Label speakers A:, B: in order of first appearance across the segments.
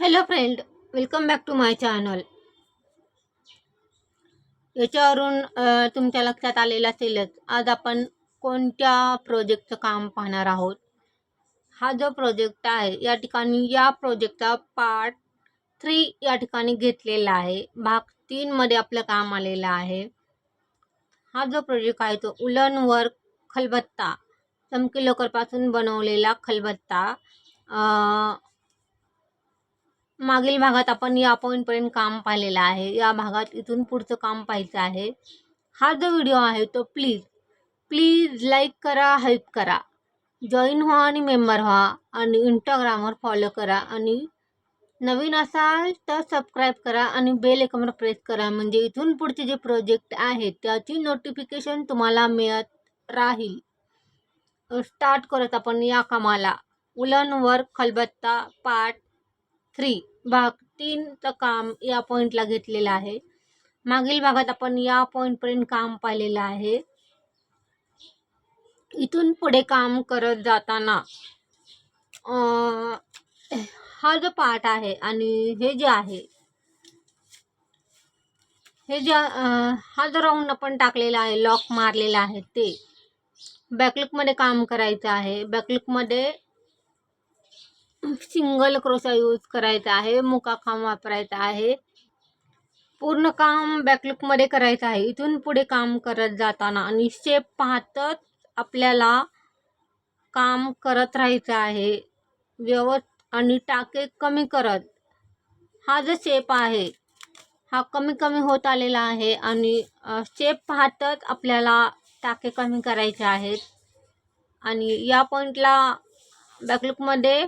A: Hello friend welcome back to my channel याच्यावरून तुमच्या लक्षात आलेलं असेलच आज आपण कोणत्या प्रोजेक्टचं काम पाहणार आहोत? हा जो प्रोजेक्ट आहे या ठिकाणी या प्रोजेक्टचा पार्ट थ्री या ठिकाणी घेतलेला आहे. भाग तीनमध्ये आपलं काम आलेलं आहे. हा जो प्रोजेक्ट आहे तो उलन वर्क खलबत्ता चमकी लोकरपासून बनवलेला खलबत्ता. मागील भागात आपण या पॉईंटपर्यंत काम पाहिलेलं आहे. या भागात इथून पुढचं काम पाहायचं आहे. हा जो व्हिडिओ आहे तो प्लीज प्लीज लाईक करा हेल्प करा. जॉईन व्हा आणि मेंबर व्हा आणि इंस्टाग्रामवर फॉलो करा आणि नवीन असाल तर सबस्क्राईब करा आणि बेल एकमर प्रेस करा. म्हणजे इथून पुढचे जे प्रोजेक्ट आहेत त्याची नोटिफिकेशन तुम्हाला मिळत राहील. स्टार्ट करत आपण या कामाला. उलनवर खलबत्ता पार्ट थ्री. भाग तीनचं काम या पॉईंटला घेतलेलं आहे. मागील भागात आपण या पॉईंटपर्यंत काम पाहिलेलं आहे. इथून पुढे काम करत जाताना हा जो पार्ट आहे आणि हे जे आहे हे जे हा जो राऊंड आपण टाकलेला आहे लॉक मारलेला आहे ते. बॅकलुकमध्ये काम करायचं आहे. बॅकलुकमध्ये सिंगल क्रोशा यूज करायचा आहे मुका काम वापरायचा आहे. पूर्ण काम बॅकलुकमध्ये करायचं आहे. इथून पुढे काम करत जाताना आणि शेप पाहतच आपल्याला काम करत राहायचं आहे. व्यवस्थ आणि टाके कमी करत. हा जो शेप आहे हा कमी कमी होत आलेला आहे आणि शेप पाहतच आपल्याला टाके कमी करायचे आहेत. आणि या पॉईंटला बॅकलुकमध्ये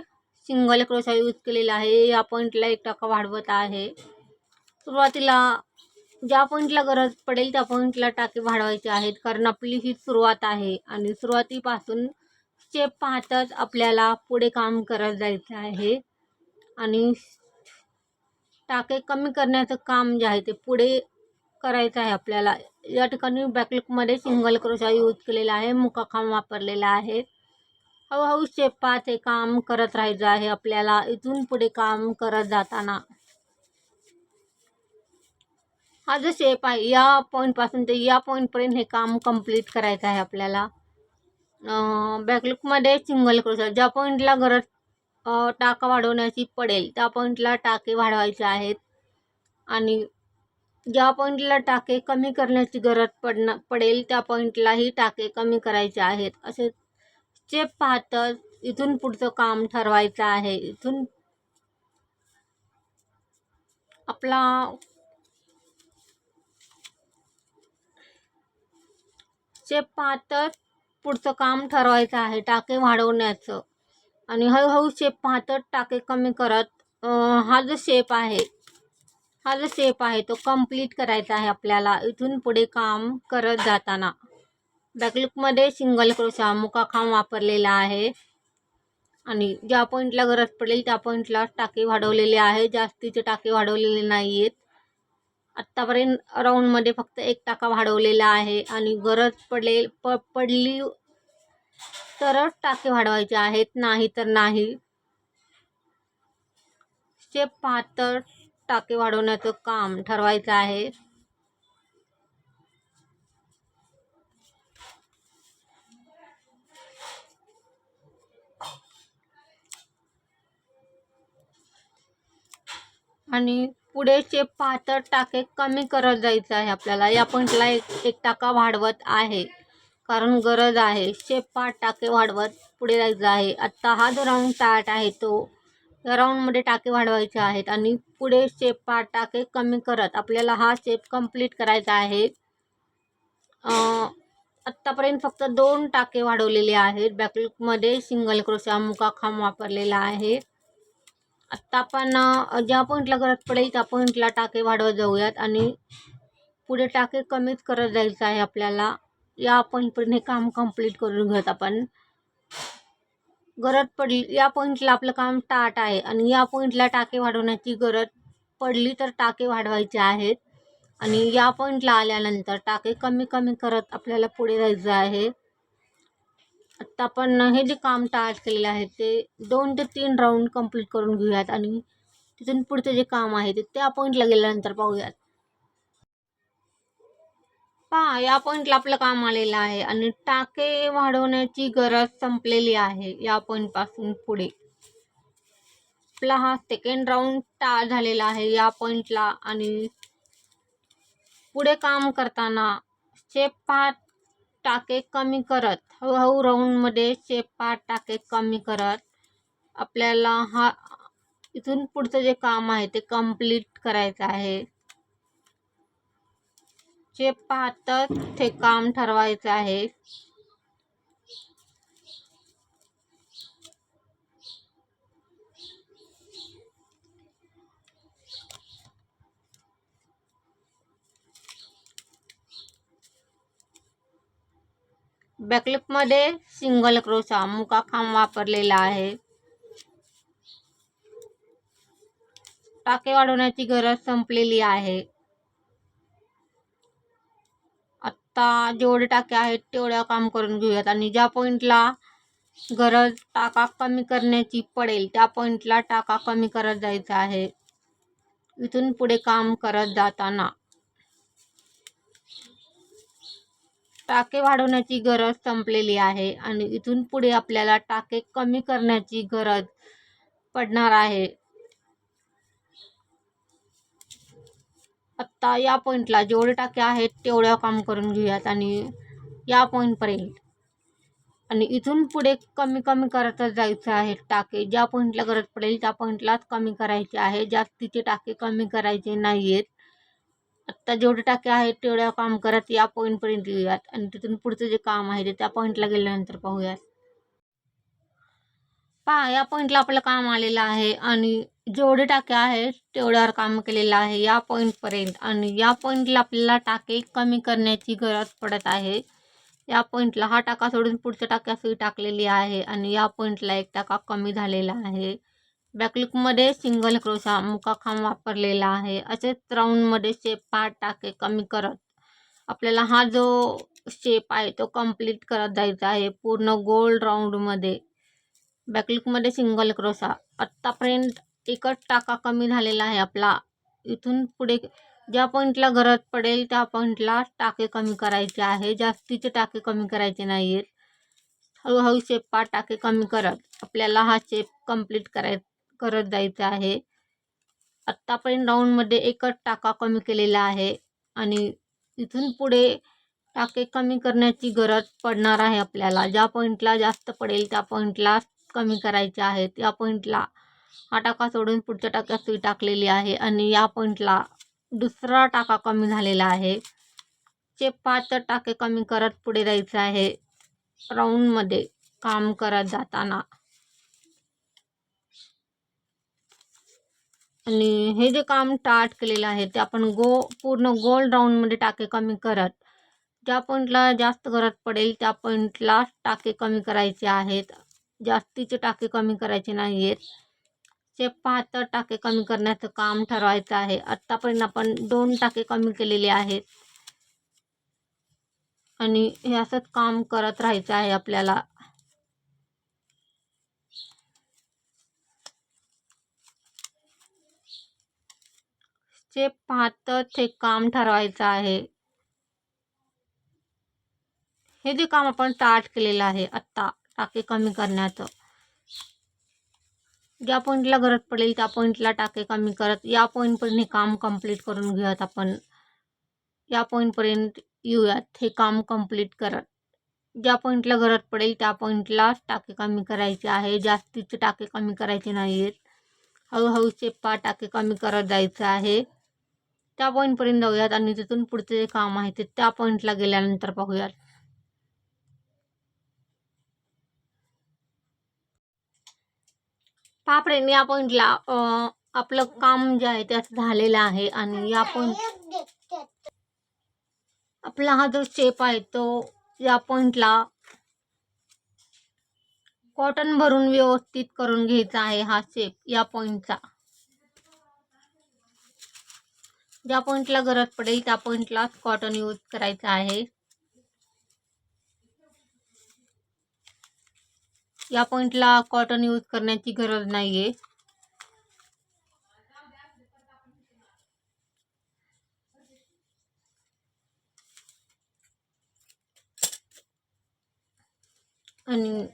A: सिंगल क्रोशा यूज केलेला आहे. या पॉईंटला एक टाका वाढवत आहे. सुरुवातीला ज्या पॉईंटला गरज पडेल त्या पॉईंटला टाके वाढवायचे आहेत. कारण आपली ही सुरुवात आहे. आणि सुरुवातीपासून स्टेप पाहताच आपल्याला पुढे काम करत जायचं आहे. आणि टाके कमी करण्याचं काम जे आहे ते पुढे करायचं आहे आपल्याला. या ठिकाणी बॅकलुकमध्ये सिंगल क्रोशा यूज केलेला आहे. मुकाखाम वापरलेला आहे. हळूहळू स्टेप हे काम करत राहायचं आहे. आपल्याला इथून पुढे काम करत जाताना. हा जो शेप आहे या पॉईंटपासून ते या पॉईंटपर्यंत हे काम कंप्लीट करायचं आहे आपल्याला. बॅकलुकमध्ये सिंगल क्रोशा ज्या पॉईंटला गरज टाका वाढवण्याची पडेल त्या पॉईंटला टाके वाढवायचे आहेत. आणि ज्या पॉईंटला टाके कमी करण्याची गरज पडणं पडेल त्या पॉईंटलाही टाके कमी करायचे आहेत. असे जे पाहतच इथून पुढचं काम ठरवायचं आहे. इथून आपला जे पाहतच पुढचं काम ठरवायचं आहे टाके वाढवण्याचं. आणि हळूहळू शेप पाहतच टाके कमी करत हा जो शेप आहे हा जो शेप आहे तो कंप्लीट करायचा आहे आपल्याला. इथून पुढे काम करत जाताना. बॅकलुकमध्ये सिंगल क्रोशा मुकाखांब वापरलेला आहे. आणि ज्या पॉईंटला गरज पडेल त्या पॉईंटला टाके वाढवलेले आहे. जास्तीचे टाके वाढवलेले नाही आहेत आत्तापर्यंत राऊंडमध्ये फक्त एक टाका वाढवलेला आहे. आणि गरज पडेल प पडली तरच टाके वाढवायचे आहेत. नाही तर नाही. स्टेप पाहतर टाके वाढवण्याचं काम ठरवायचं आहे. आणि पुढे शेप पाहतर टाके कमी करत जायचं आहे आपल्याला या पॉईंटला एक एक टाका वाढवत आहे. कारण गरज आहे. शेप पाच टाके वाढवत पुढे जायचं आहे. आत्ता हा जो राऊंड टाट आहे तो या राऊंडमध्ये टाके वाढवायचे आहेत आणि पुढे शेप पाच टाके कमी करत आपल्याला हा शेप कंप्लीट करायचा आहे. आत्तापर्यंत फक्त दोन टाके वाढवलेले आहेत. बॅकलुकमध्ये सिंगल क्रोशा मुकाखांब वापरलेला आहे. आत्ता आपण ज्या पॉईंटला गरज पडेल त्या पॉईंटला टाके वाढवत जाऊयात आणि पुढे टाके कमीच करत जायचं आहे आपल्याला. या पॉईंटपर्यंत हे काम कंप्लीट करून घेत आपण. गरज पडली या पॉईंटला आपलं काम टाट आहे आणि या पॉईंटला टाके वाढवण्याची गरज पडली तर टाके वाढवायचे आहेत. आणि या पॉईंटला आल्यानंतर टाके कमी कमी करत आपल्याला पुढे जायचं आहे. आत्ता आपण हे जे काम टाळत केलेलं आहे ते दोन ते तीन राऊंड कंप्लीट करून घेऊयात आणि तिथून पुढचं जे काम आहे ते त्या पॉईंटला गेल्यानंतर पाहूयात. पहा या पॉईंटला आपलं काम आलेलं आहे आणि टाके वाढवण्याची गरज संपलेली आहे या पॉईंटपासून पुढे. आपला हा सेकंड राऊंड टाळ झालेला आहे या पॉईंटला आणि पुढे काम करताना स्टेप पाच टाके कमी करत. हळूहळू राऊंडमध्ये शेपा टाके कमी करत. आपल्याला हा इथून पुढचं जे काम आहे ते कंप्लीट करायचं आहे. जे पाहतच ते काम ठरवायचं आहे. बॅकलिपमध्ये सिंगल क्रोशा मुका खांब वापरलेला आहे. टाके वाढवण्याची गरज संपलेली आहे. आत्ता जेवढे टाके आहेत तेवढ्या काम करून घेऊयात आणि ज्या पॉईंटला गरज टाका कमी करण्याची पडेल त्या पॉईंटला टाका कमी करत जायचं आहे. इथून पुढे काम करत जाताना टाके वाढवण्याची गरज संपलेली आहे आणि इथून पुढे आपल्याला टाके कमी करण्याची गरज पडणार आहे. आत्ता या पॉईंटला जेवढे टाके आहेत तेवढ्या काम करून घेऊयात आणि या पॉईंटपर्यंत आणि इथून पुढे कमी कमी करतच जायचं आहे टाके. ज्या पॉईंटला गरज पडेल त्या पॉईंटलाच कमी करायचे आहे. जास्तीचे टाके कमी करायचे नाही आहेत आत्ता जेवढे टाके आहेत तेवढ्या काम करा या पॉईंटपर्यंत येऊयात. आणि तिथून पुढचं जे काम आहे ते त्या पॉईंटला गेल्यानंतर पाहूयात. पहा या पॉईंटला आपलं काम आलेलं आहे. आणि जेवढे टाके आहेत तेवढ्यावर काम केलेलं आहे या पॉईंटपर्यंत आणि या पॉईंटला आपल्याला टाके कमी करण्याची गरज पडत आहे. या पॉईंटला हा टाका सोडून पुढच्या टाक्यासही टाकलेली आहे. आणि या पॉईंटला एक टाका कमी झालेला आहे. बॅकलुकमध्ये सिंगल क्रोशा मुकाखांब वापरलेला आहे. असेच राऊंडमध्ये शेप पाच टाके कमी करत आपल्याला हा जो शेप आहे तो कंप्लीट करत जायचा आहे. पूर्ण गोल राऊंडमध्ये बॅकलुकमध्ये सिंगल क्रोशा आत्तापर्यंत एकच टाका कमी झालेला आहे आपला. इथून पुढे ज्या पॉईंटला गरज पडेल त्या पॉईंटला टाके कमी करायचे आहे. जास्तीचे टाके कमी करायचे नाही आहेत हळूहळू शेप पाच टाके कमी करत आपल्याला हा शेप कंप्लीट कराय करत जायचं आहे. आत्तापर्यंत राऊंडमध्ये एकच टाका कमी केलेला आहे आणि इथून पुढे टाके कमी करण्याची गरज पडणार आहे आपल्याला. ज्या पॉईंटला जास्त पडेल त्या पॉईंटला कमी करायचे आहेत. या पॉईंटला हा टाका सोडून पुढच्या टाक्यात सुई टाकलेली आहे आणि या पॉईंटला दुसरा टाका कमी झालेला आहे. चे पाच टाके कमी करत पुढे जायचं आहे. राऊंडमध्ये काम करत जाताना. आणि हे जे काम टाट केलेलं आहे ते आपण गो पूर्ण गोल राऊंडमध्ये टाके कमी करत ज्या पॉईंटला जास्त गरज पडेल त्या पॉईंटला टाके कमी करायचे आहेत. जास्तीचे टाके कमी करायचे नाही आहेत ते पाच टाके कमी करण्याचं काम ठरवायचं आहे. आत्तापर्यंत आपण दोन टाके कमी केलेले आहेत. आणि हे असंच काम करत राहायचं आहे आपल्याला. पाहतच हे काम ठरवायचं आहे. हे जे काम आपण स्टार्ट केलेलं आहे आत्ता, टाके कमी करण्याचं. ज्या पॉईंटला गरज पडेल त्या पॉईंटला टाके कमी करत, या पॉईंटपर्यंत हे काम कंप्लीट करून घेऊयात आपण. या पॉईंटपर्यंत येऊयात, हे काम कंप्लीट करत. ज्या पॉईंटला गरज पडेल त्या पॉईंटला टाके कमी करायचे आहे. जास्तीचे टाके कमी करायचे नाही आहेत हळूहळू चेप्पा टाके कमी करत जायचं आहे. त्या पॉईंटपर्यंत जाऊयात आणि तिथून पुढचे जे काम आहे ते त्या पॉईंटला गेल्यानंतर पाहूयात. बापरे फ्रेंड या पॉईंटला आपलं काम जे आहे ते असं झालेलं आहे आणि या पॉईंट आपला हा जो शेप आहे तो या पॉईंटला कॉटन भरून व्यवस्थित करून घ्यायचा आहे हा शेप या पॉईंटचा ज्या पॉईंटला गरज पडेल त्या पॉईंटलाच कॉटन यूज करायचं आहे. या पॉईंटला कॉटन यूज करण्याची गरज नाही आहे आणि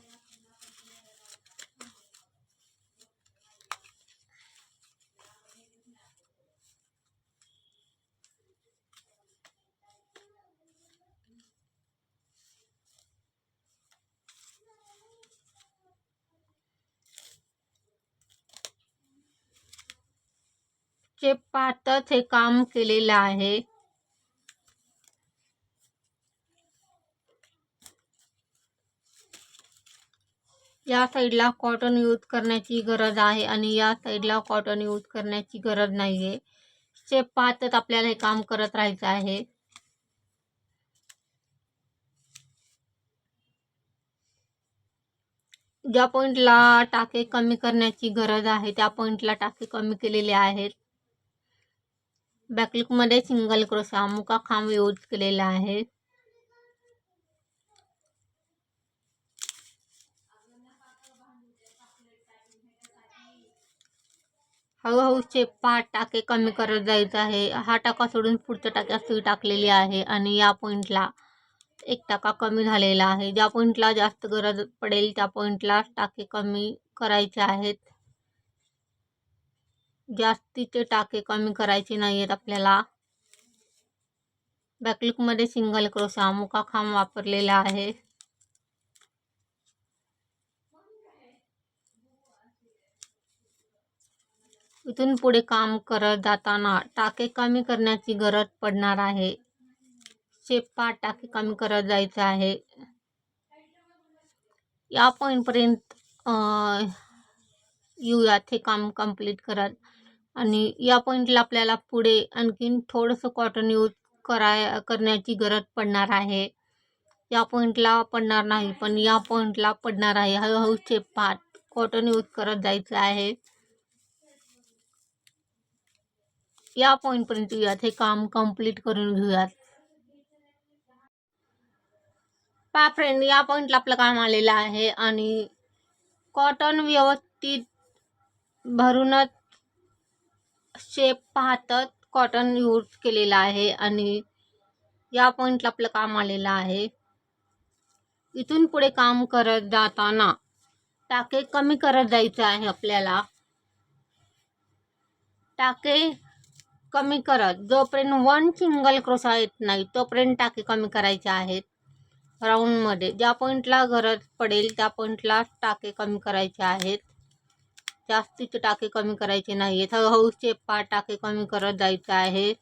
A: चे परत हे काम केलेलं आहे. या साईडला कॉटन यूज करण्याची गरज आहे आणि या साईडला कॉटन यूज करण्याची गरज नाही आहे स्टेप पाचच आपल्याला हे काम करत राहायचं आहे. ज्या पॉईंटला टाके कमी करण्याची गरज आहे त्या पॉईंटला टाके कमी केलेले आहेत. बॅकलुकमध्ये सिंगल क्रोशा मुका खांब यूज केलेला आहे. हळूहळू चेपा टाके कमी करत जायचं आहे. हा टाका सोडून पुढच्या टाक्यात सुई टाकलेली आहे आणि या पॉईंटला एक टाका कमी झालेला आहे. ज्या पॉईंटला जास्त गरज पडेल त्या पॉईंटला टाके कमी करायचे आहेत. जास्तीचे टाके कमी करायचे नाही आहेत आपल्याला. बॅकलुकमध्ये सिंगल क्रोशा मुका खांब वापरलेला आहे. इथून पुढे काम करत जाताना टाके कमी करण्याची गरज पडणार आहे. शेपा टाके कमी करत जायचं आहे. या पॉईंटपर्यंत येऊयात हे काम कंप्लीट करत. आणि या पॉईंटला आपल्याला पुढे आणखीन थोडंसं कॉटन यूज कराय करण्याची गरज पडणार आहे. या पॉईंटला पडणार नाही पण या पॉईंटला पडणार आहे. हळूहळू शेपात कॉटन यूज करत जायचं आहे. या पॉईंटपर्यंत येऊयात. हे काम कंप्लीट करून घेऊयात. पा फ्रेंड या पॉईंटला आपलं काम आलेलं आहे आणि कॉटन व्यवस्थित भरूनच शेप पाहतच कॉटन यूज केलेला आहे आणि या पॉईंटला आपलं काम आलेलं आहे. इथून पुढे काम करत जाताना टाके कमी करत जायचं आहे आपल्याला. टाके कमी करत जोपर्यंत वन सिंगल क्रोसा येत नाही तोपर्यंत टाके कमी करायचे आहेत. राऊंडमध्ये ज्या पॉईंटला गरज पडेल त्या पॉईंटला टाके कमी करायचे आहेत. जास्तीचे टाके कमी करायचे नाही. आहेत हळूहळू चेपा टाके कमी करत जायचं आहे.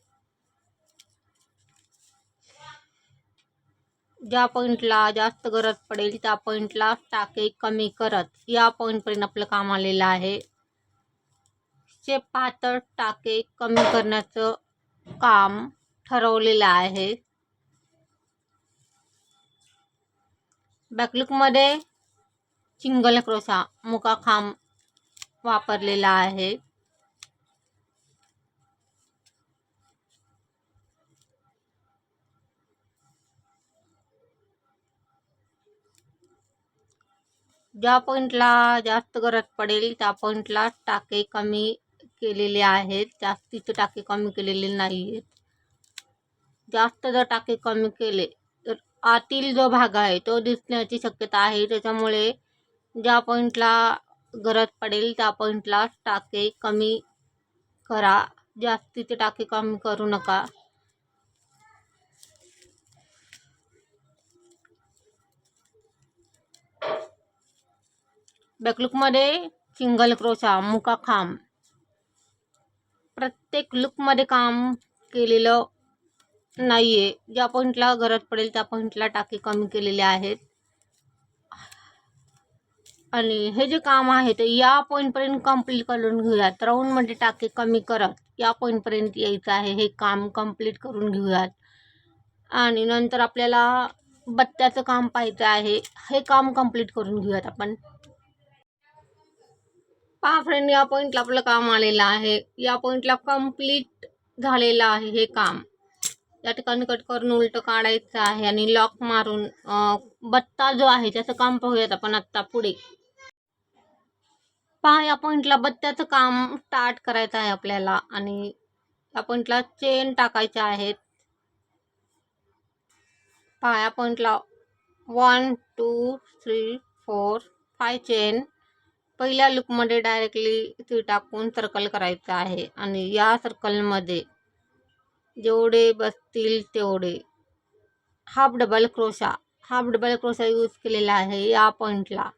A: ज्या पॉईंटला जास्त गरज पडेल त्या पॉईंटला टाके कमी करत. या पॉईंटपर्यंत आपलं काम आलेलं आहे. चे पातळ टाके कमी करण्याचं काम ठरवलेलं आहे. बॅकलुकमध्ये चिंगल क्रोसा मुका खांब वापरलेला आहे. ज्या पॉईंटला जास्त गरज पडेल त्या पॉईंटला टाके कमी केलेले आहेत. जास्तीचे टाके कमी केलेले नाही आहेत जास्त जर टाके कमी केले तर आतील जो भाग आहे तो दिसण्याची शक्यता आहे. त्याच्यामुळे ज्या पॉईंटला गरज पडेल त्या पॉईंटला टाके कमी करा. जास्तीचे टाके कमी करू नका. बॅकलुकमध्ये सिंगल क्रोशा मुका खांब प्रत्येक लुकमध्ये काम केलेलं नाही आहे ज्या पॉईंटला गरज पडेल त्या पॉईंटला टाके कमी केलेले आहेत. आणि हे जे काम आहे ते या पॉईंटपर्यंत कंप्लीट करून घेऊयात. राऊंडमध्ये टाके कमी करत या पॉईंटपर्यंत यायचं आहे. हे काम कंप्लीट करून घेऊयात. आणि नंतर आपल्याला बत्त्याचं काम पाहायचं आहे. हे काम कंप्लीट करून घेऊयात आपण. पहा फ्रेंड या पॉईंटला आपलं काम आलेलं आहे. या पॉईंटला कंप्लीट झालेलं आहे हे काम. या ठिकाणी कट करून उलटं काढायचं आहे आणि लॉक मारून बत्ता जो आहे त्याचं काम पाहूयात आपण आत्ता पुढे. पहा या पॉईंटला बत्त्याचं काम स्टार्ट करायचं आहे आपल्याला. आणि या पॉईंटला चेन टाकायच्या आहेत. पहा या पॉईंटला one two three four five chain पहिल्या लूपमध्ये डायरेक्टली ती टाकून सर्कल करायचं आहे. आणि या सर्कलमध्ये जेवढे बसतील तेवढे half double crochet half double crochet use केलेला आहे. या पॉईंटला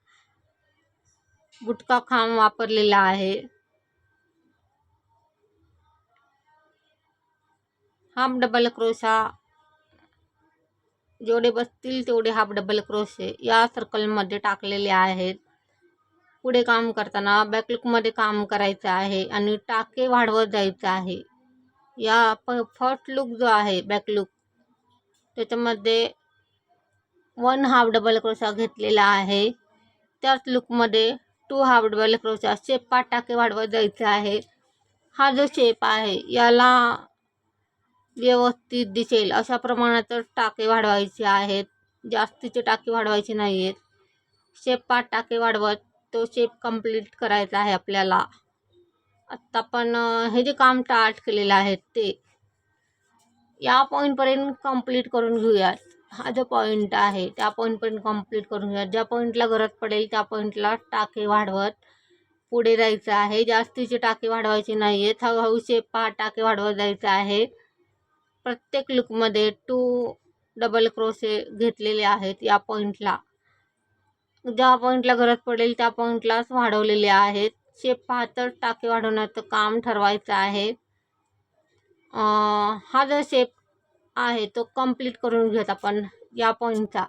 A: गुटखा खांब वापरलेला आहे. हाफ डबल क्रोशा जेवढे बसतील तेवढे हाफ डबल क्रोशे या सर्कलमध्ये टाकलेले आहेत. पुढे काम करताना बॅकलुकमध्ये काम करायचं आहे आणि टाके वाढवत जायचं आहे. या प फर्स्ट लुक जो आहे बॅकलुक त्याच्यामध्ये वन हाफ डबल क्रोशा घेतलेला आहे. त्याच लुकमध्ये two half double crochet shape पाच टाके वाढवत जायचं आहे. हा जो शेप आहे याला व्यवस्थित दिसेल. अशा प्रमाणात टाके वाढवायचे आहेत. जास्तीचे टाके वाढवायचे नाही आहेत शेप पाच टाके वाढवत तो शेप कंप्लीट करायचा आहे आपल्याला. आत्ता पण हे जे काम स्टार्ट केलेलं आहे ते. या पॉईंटपर्यंत कंप्लीट करून घेऊयात. हा जो पॉईंट आहे त्या पॉईंटपर्यंत कंप्लीट करून घ्या ज्या पॉईंटला गरज पडेल त्या पॉईंटला टाके वाढवत पुढे जायचं आहे. जास्तीचे टाके वाढवायचे नाही आहेत हळूहळू शेप पहा टाके वाढवत जायचं आहे. प्रत्येक लुकमध्ये टू डबल क्रोसे घेतलेले आहेत या पॉईंटला ज्या पॉईंटला गरज पडेल त्या पॉईंटलाच वाढवलेले आहेत. शेप पाहतच टाके वाढवण्याचं काम ठरवायचं आहे. हा जो शेप आहे तो कंप्लीट करून घेऊयात आपण या पॉईंटचा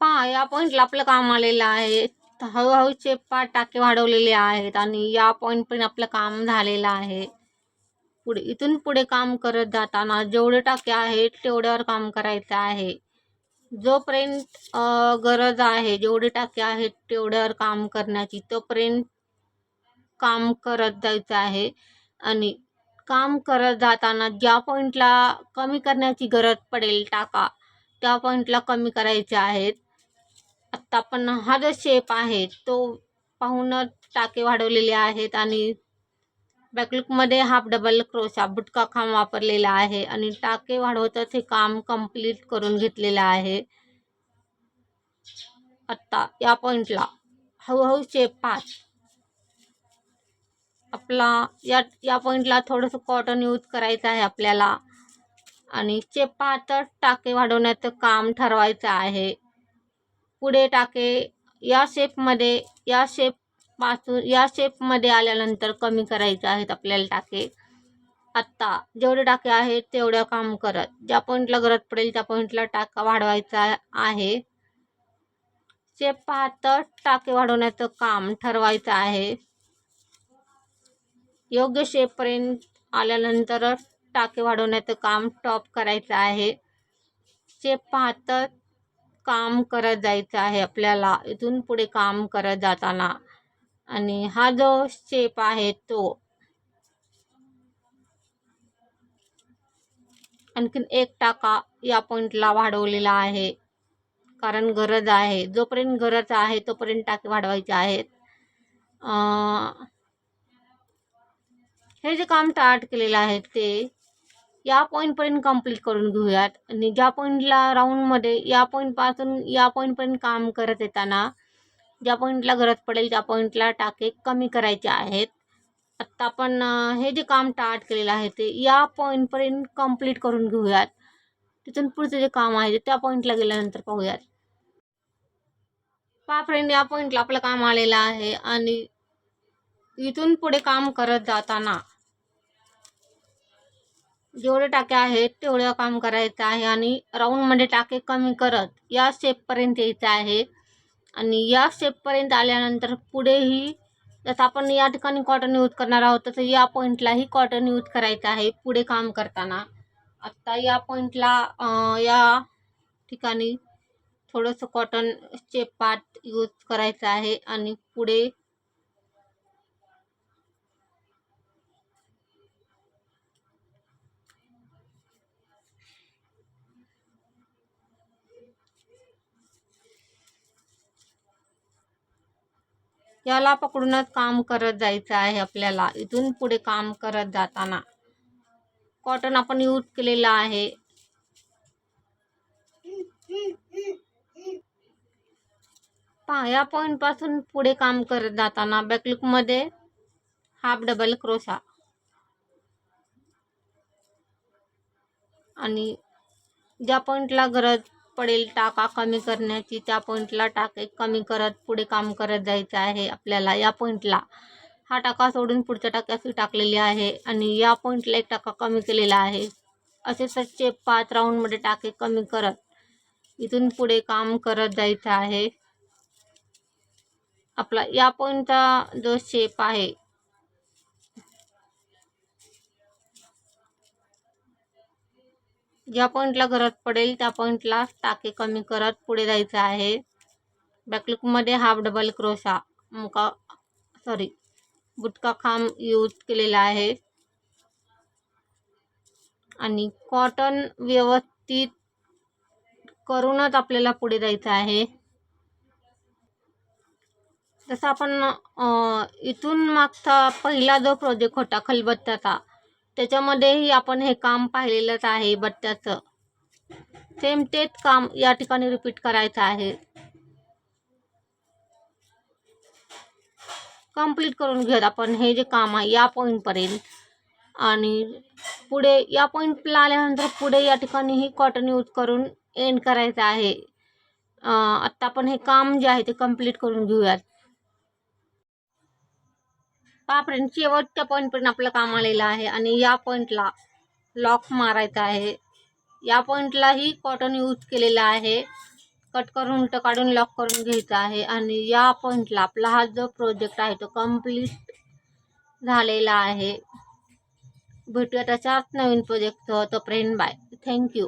A: पहा या पॉईंटला आपलं काम आलेलं आहे. हळूहळूचे हळूहळू पाच टाके वाढवलेले आहेत आणि या पॉईंटपर्यंत आपलं काम झालेलं आहे. पुढे इथून पुढे काम करत जाताना जेवढे टाके आहेत तेवढ्यावर काम करायचं आहे. जोपर्यंत गरज आहे जेवढे टाके आहेत तेवढ्यावर काम करण्याची तोपर्यंत काम करत जायचं आहे. आणि काम करत जाताना ज्या पॉईंटला कमी करण्याची गरज पडेल टाका त्या पॉईंटला कमी करायचे आहेत. आत्ता आपण हा जो शेप आहे तो पाहूनच टाके वाढवलेले आहेत आणि बॅकलुकमध्ये हाफ डबल क्रोशा बुटका खांब वापरलेला आहे आणि टाके वाढवतच हे काम कंप्लीट करून घेतलेलं आहे. आत्ता या पॉईंटला हळूहळू शेप पाच. आपला या या पॉईंटला थोडंसं कॉटन यूज करायचं आहे आपल्याला. आणि शेप पाचच टाके वाढवण्याचं काम ठरवायचं आहे. पुढे टाके या शेपमध्ये या शेपपासून या शेपमध्ये आल्यानंतर कमी करायचे आहेत आपल्याला टाके. आत्ता जेवढे टाके आहेत तेवढं काम करत. ज्या पॉईंटला गरज पडेल त्या पॉईंटला टाका वाढवायचा आहे. शेप पाहतच टाके वाढवण्याचं काम ठरवायचं आहे. योग्य शेपपर्यंत आल्यानंतरच टाके वाढवण्याचं काम टॉप करायचं आहे. शेप पाहतच काम करत जायचं आहे आपल्याला इथून पुढे काम करत जाताना. आणि हा जो शेप आहे तो आणखीन एक टाका या पॉईंटला वाढवलेला आहे. कारण गरज आहे. जोपर्यंत गरज आहे तोपर्यंत टाके वाढवायचे आहेत. हे जे काम स्टार्ट केलेलं आहे ते या पॉईंटपर्यंत कंप्लीट करून घेऊयात. आणि ज्या पॉईंटला राऊंडमध्ये या पॉईंटपासून या पॉईंटपर्यंत काम करत येताना ज्या पॉईंटला गरज पडेल त्या पॉईंटला टाके कमी करायचे आहेत. आत्ता आपण हे जे काम स्टार्ट केलेलं आहे ते या पॉईंटपर्यंत कंप्लीट करून घेऊयात. तिथून पुढचं जे काम आहे ते त्या पॉईंटला गेल्यानंतर पाहूयात. पहा फ्रेंड या पॉईंटला आपलं काम आलेलं आहे. आणि इथून पुढे काम करत जाताना जेवढे टाके आहेत तेवढं काम करायचं आहे आणि राऊंडमध्ये टाके कमी करत या शेपपर्यंत यायचं आहे. आणि या शेपपर्यंत आल्यानंतर पुढेही जसं आपण या ठिकाणी कॉटन यूज करणार आहोत तसं या पॉईंटलाही कॉटन यूज करायचं आहे पुढे काम करताना. आत्ता या पॉईंटला या ठिकाणी थोडंसं कॉटन शेप पार्ट यूज करायचं आहे आणि पुढे याला पकडूनच काम करत जायचं आहे आपल्याला. इथून पुढे काम करत जाताना. कॉटन आपण यूज केलेला आहे. पहा या पॉईंटपासून पुढे काम करत जाताना बॅकलुकमध्ये हाफ डबल क्रोशा आणि ज्या पॉईंटला गरज पडेल टाका कमी करण्याची त्या पॉईंटला टाके कमी करत पुढे काम करत जायचं आहे आपल्याला या पॉईंटला हा टाका सोडून पुढच्या टाक्याची टाकलेली आहे आणि या पॉईंटला एक टाका कमी केलेला आहे. असे सच्चे पाच राऊंडमध्ये टाके कमी करत. इथून पुढे काम करत जायचं आहे. आपला या पॉईंटचा जो शेप आहे ज्या पॉईंटला गरज पडेल त्या पॉईंटला टाके कमी करत पुढे जायचं आहे. बॅकलुकमध्ये हाफ डबल क्रोशा मुका सॉरी बुटका खांब यूज केलेला आहे. आणि कॉटन व्यवस्थित करूनच आपल्याला पुढे जायचं आहे. जसं आपण इथून मागचा पहिला जो प्रोजेक्ट होता खलबत्त्याचा त्याच्यामध्येही आपण हे काम पाहिलेलंच आहे बट्ट्याचं सेम तेच काम या ठिकाणी रिपीट करायचं आहे. कंप्लीट करून घेऊयात आपण हे जे काम आहे या पॉईंटपर्यंत आणि पुढे या पॉईंटला आल्यानंतर पुढे या ठिकाणी ही कॉटन यूज करून एंड करायचं आहे. आत्ता आपण हे काम जे आहे ते कंप्लीट करून घेऊयात. पहा फ्रेंड शेवटच्या पॉईंटपर्यंत आपलं काम आलेलं आहे. आणि या पॉईंटला लॉक मारायचा आहे. या पॉईंटलाही कॉटन यूज केलेला आहे. कट करून उलटं काढून लॉक करून घ्यायचं आहे. आणि या पॉईंटला आपला हा जो प्रोजेक्ट आहे तो कंप्लीट झालेला आहे. भेटूया त्याच्याच नवीन प्रोजेक्टचं तोपर्यंत बाय थँक्यू